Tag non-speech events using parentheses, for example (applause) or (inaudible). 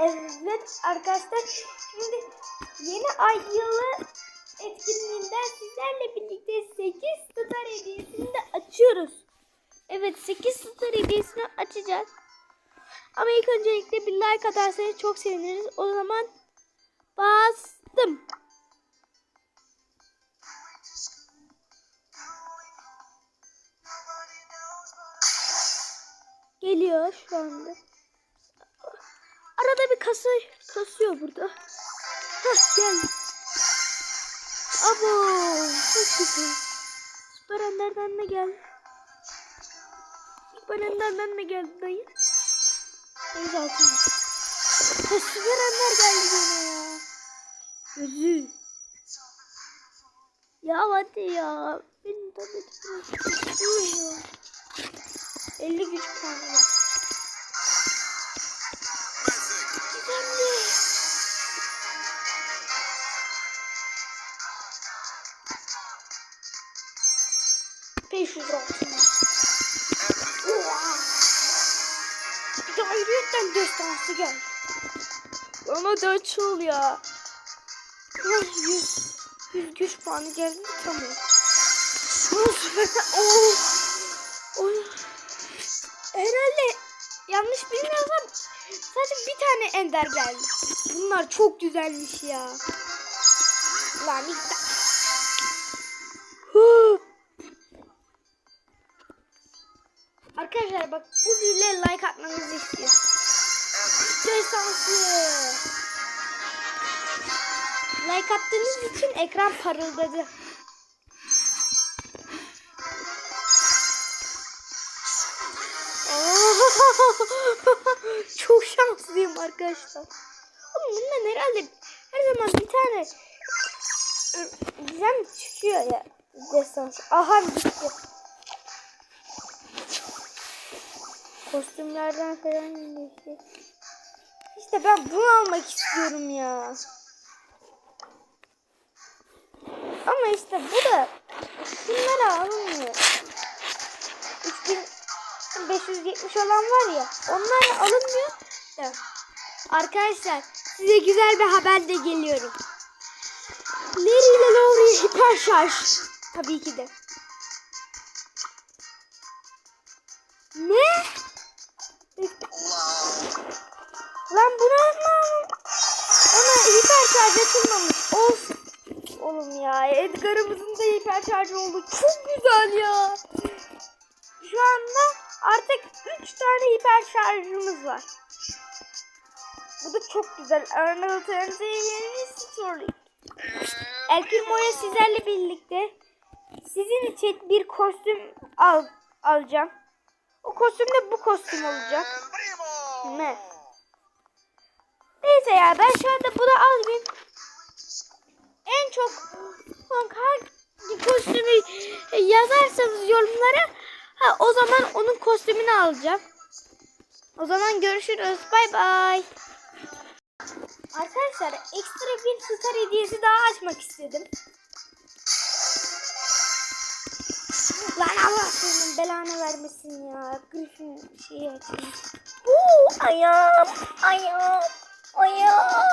Evet arkadaşlar şimdi yeni ay yılı etkinliğinden sizlerle birlikte 8 star hediyesini de açıyoruz. Evet 8 star hediyesini açacağız. Ama ilk öncelikle bir like atarsanız çok seviniriz. O zaman bastım. Geliyor şu anda. Arada bir kasa kasıyor burada. Hah gel. Abo çok güzel. Süper Ender'den de gel. Süper Ender'den de geldi dayı. Deniz altına. Ha, Süper Ender geldi gene ya. Gözü. Ya hadi ya. Benim istiyor ya. 50 güç puanı 500 altına. Oha. Bir de ayrıyetten destansı gel. Bana da açıl ya. 100, 100 güç puanı geldi tamam. oh. Oh. Herhalde yanlış bilmiyorsam sadece bir tane ender geldi. Bunlar çok güzelmiş ya. Lan ilk Arkadaşlar bak bu videoya like atmanızı istiyor. Destansı. Like attığınız için ekran parıldadı. (laughs) Çok şanslıyım arkadaşlar. Ama bundan herhalde her zaman bir tane ı, gizem çıkıyor ya. Destans. Aha gitti. Kostümlerden falan geçti. İşte ben bunu almak istiyorum ya. Ama işte bu da bunlara alınmıyor. 3570 olan var ya onlar alınmıyor. da. Arkadaşlar size güzel bir haber de geliyorum. Larry ile Lowry hiper şarj. Tabii ki de. Oğlum ya Edgar'ımızın da hiper oldu. Çok güzel ya. Şu anda artık 3 tane hiper şarjımız var. Bu da çok güzel. Arnold TNT yeni Starlink. El Primo'ya sizlerle birlikte sizin için bir kostüm al alacağım. O kostüm de bu kostüm olacak. Ne? Neyse ya ben şu anda bunu alayım. Çok hangi kostümü yazarsanız yorumlara ha, o zaman onun kostümünü alacağım. O zaman görüşürüz. Bay bay. Arkadaşlar ekstra bir star hediyesi daha açmak istedim. Lan Allah senin belanı vermesin ya. Griffin şeyi açayım. Uuu ayağım ayağım ayağım.